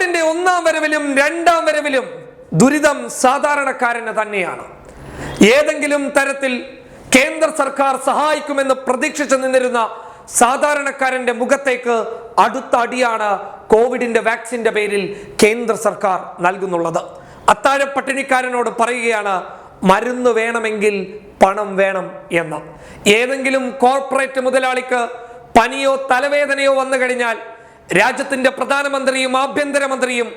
കോവിഡിന്റെ ഒന്നാം വരവിലും രണ്ടാം വരവിലും ദുരിതം സാധാരണക്കാരന് തന്നെയാണ്. ഏതെങ്കിലും തരത്തിൽ കേന്ദ്ര സർക്കാർ സഹായിക്കുമെന്ന് പ്രതീക്ഷിച്ചു നിന്നിരുന്ന സാധാരണക്കാരന്റെ മുഖത്തേക്ക് അടുത്ത അടിയാണ് കോവിഡിന്റെ വാക്സിന്റെ പേരിൽ കേന്ദ്ര സർക്കാർ നൽകുന്നുള്ളത്. അത്താഴ പട്ടിണിക്കാരനോട് പറയുകയാണ് മരുന്ന് വേണമെങ്കിൽ പണം വേണം എന്ന്. ഏതെങ്കിലും കോർപ്പറേറ്റ് മുതലാളിക്ക് പനിയോ തലവേദനയോ വന്നു കഴിഞ്ഞാൽ രാജ്യത്തിന്റെ പ്രധാനമന്ത്രിയും ആഭ്യന്തരമന്ത്രിയും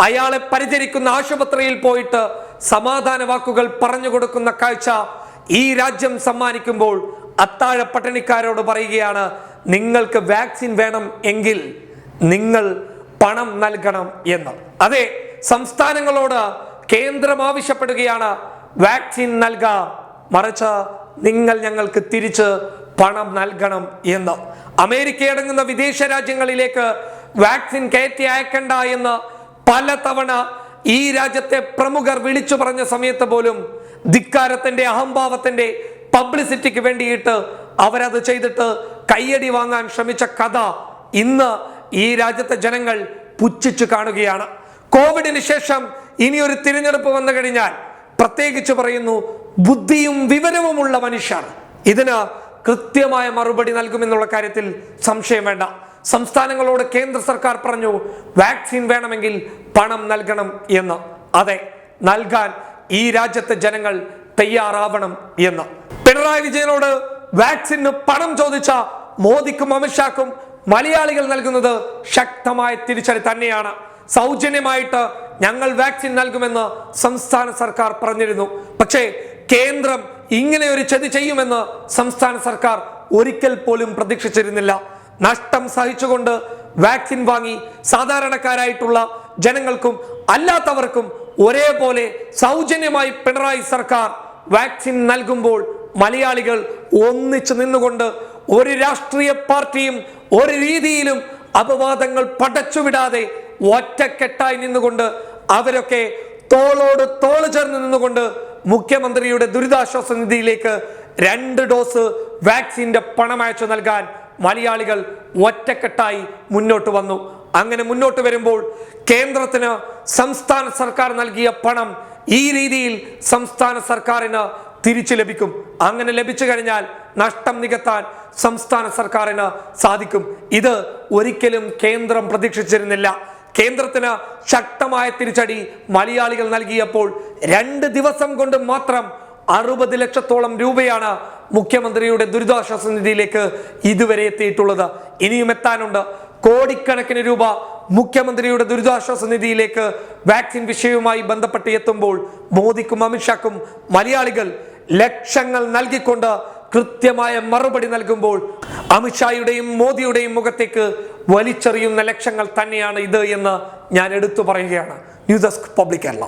അയാളെ പരിചരിക്കുന്ന ആശുപത്രിയിൽ പോയിട്ട് സമാധാന വാക്കുകൾ പറഞ്ഞു കൊടുക്കുന്ന കാഴ്ച ഈ രാജ്യം സമ്മാനിക്കുമ്പോൾ അത്താഴ പട്ടിണിക്കാരോട് പറയുകയാണ് നിങ്ങൾക്ക് വാക്സിൻ വേണം എങ്കിൽ നിങ്ങൾ പണം നൽകണം എന്ന്. അതെ സംസ്ഥാനങ്ങളോട് കേന്ദ്രം ആവശ്യപ്പെടുകയാണ് വാക്സിൻ നൽകാം മറിച്ച് നിങ്ങൾ ഞങ്ങൾക്ക് തിരിച്ച് പണം നൽകണം എന്ന്. അമേരിക്ക അടങ്ങുന്ന വിദേശ രാജ്യങ്ങളിലേക്ക് വാക്സിൻ കയറ്റി അയക്കണ്ട എന്ന് പലതവണ ഈ രാജ്യത്തെ പ്രമുഖർ വിളിച്ചു പറഞ്ഞ സമയത്ത് പോലും ധിക്കാരത്തിന്റെ അഹംഭാവത്തിന്റെ പബ്ലിസിറ്റിക്ക് വേണ്ടിയിട്ട് അവരത് ചെയ്തിട്ട് കയ്യടി വാങ്ങാൻ ശ്രമിച്ച കഥ ഇന്ന് ഈ രാജ്യത്തെ ജനങ്ങൾ പുച്ഛിച്ചു കാണുകയാണ്. കോവിഡിന് ശേഷം ഇനി ഒരു തിരഞ്ഞെടുപ്പ് വന്നു കഴിഞ്ഞാൽ പ്രത്യേകിച്ച് പറയുന്നു ബുദ്ധിയും വിവരവുമുള്ള മനുഷ്യർ. ഇതിന് കൃത്യമായ മറുപടി നൽകുമെന്നുള്ള കാര്യത്തിൽ സംശയം വേണ്ട. സംസ്ഥാനങ്ങളോട് കേന്ദ്ര സർക്കാർ പറഞ്ഞു വാക്സിൻ വേണമെങ്കിൽ പണം നൽകണം എന്ന്. അതെ നൽകാൻ ഈ രാജ്യത്തെ ജനങ്ങൾ തയ്യാറാവണം എന്ന്. പിണറായി വിജയനോട് വാക്സിന് പണം ചോദിച്ച മോദിക്കും അമിത്ഷാക്കും മലയാളികൾ നൽകുന്നത് ശക്തമായ തിരിച്ചടി തന്നെയാണ്. സൗജന്യമായിട്ട് ഞങ്ങൾ വാക്സിൻ നൽകുമെന്ന് സംസ്ഥാന സർക്കാർ പറഞ്ഞിരുന്നു. പക്ഷേ കേന്ദ്രം ഇങ്ങനെ ഒരു ചതി ചെയ്യുമെന്ന് സംസ്ഥാന സർക്കാർ ഒരിക്കൽ പോലും പ്രതീക്ഷിച്ചിരുന്നില്ല. നഷ്ടം സഹിച്ചുകൊണ്ട് വാക്സിൻ വാങ്ങി സാധാരണക്കാരായിട്ടുള്ള ജനങ്ങൾക്കും അല്ലാത്തവർക്കും ഒരേപോലെ സൗജന്യമായി പിണറായി സർക്കാർ വാക്സിൻ നൽകുമ്പോൾ മലയാളികൾ ഒന്നിച്ചു നിന്നുകൊണ്ട് ഒരു രാഷ്ട്രീയ പാർട്ടിയും ഒരു രീതിയിലും അപവാദങ്ങൾ പടച്ചുവിടാതെ ഒറ്റക്കെട്ടായി നിന്നുകൊണ്ട് അവരൊക്കെ തോളോട് തോൾ ചേർന്ന് നിന്നുകൊണ്ട് മുഖ്യമന്ത്രിയുടെ ദുരിതാശ്വാസ നിധിയിലേക്ക് രണ്ട് ഡോസ് വാക്സിന്റെ പണം അയച്ചു നൽകാൻ മലയാളികൾ ഒറ്റക്കെട്ടായി മുന്നോട്ട് വന്നു. അങ്ങനെ മുന്നോട്ട് വരുമ്പോൾ കേന്ദ്രത്തിന് സംസ്ഥാന സർക്കാർ നൽകിയ പണം ഈ രീതിയിൽ സംസ്ഥാന സർക്കാരിന് തിരിച്ചു ലഭിക്കും. അങ്ങനെ ലഭിച്ചു കഴിഞ്ഞാൽ നഷ്ടം നികത്താൻ സംസ്ഥാന സർക്കാരിന് സാധിക്കും. ഇത് ഒരിക്കലും കേന്ദ്രം പ്രതീക്ഷിച്ചിരുന്നില്ല. കേന്ദ്രത്തിന് ശക്തമായ തിരിച്ചടി മലയാളികൾ നൽകിയപ്പോൾ രണ്ട് ദിവസം കൊണ്ട് മാത്രം അറുപത് ലക്ഷത്തോളം രൂപയാണ് മുഖ്യമന്ത്രിയുടെ ദുരിതാശ്വാസ നിധിയിലേക്ക് ഇതുവരെ എത്തിയിട്ടുള്ളത്. ഇനിയും എത്താനുണ്ട്. കോടിക്കണക്കിന് രൂപ മുഖ്യമന്ത്രിയുടെ ദുരിതാശ്വാസ നിധിയിലേക്ക് വാക്സിൻ വിഷയവുമായി ബന്ധപ്പെട്ട് എത്തുമ്പോൾ മോദിക്കും അമിത്ഷാക്കും മലയാളികൾ ലക്ഷങ്ങൾ നൽകിക്കൊണ്ട് കൃത്യമായ മറുപടി നൽകുമ്പോൾ അമിത്ഷായുടെയും മോദിയുടെയും മുഖത്തേക്ക് വലിച്ചെറിയുന്ന ലക്ഷ്യങ്ങൾ തന്നെയാണ് ഇത് എന്ന് ഞാൻ എടുത്തു പറയുകയാണ്. News desk public Kerala.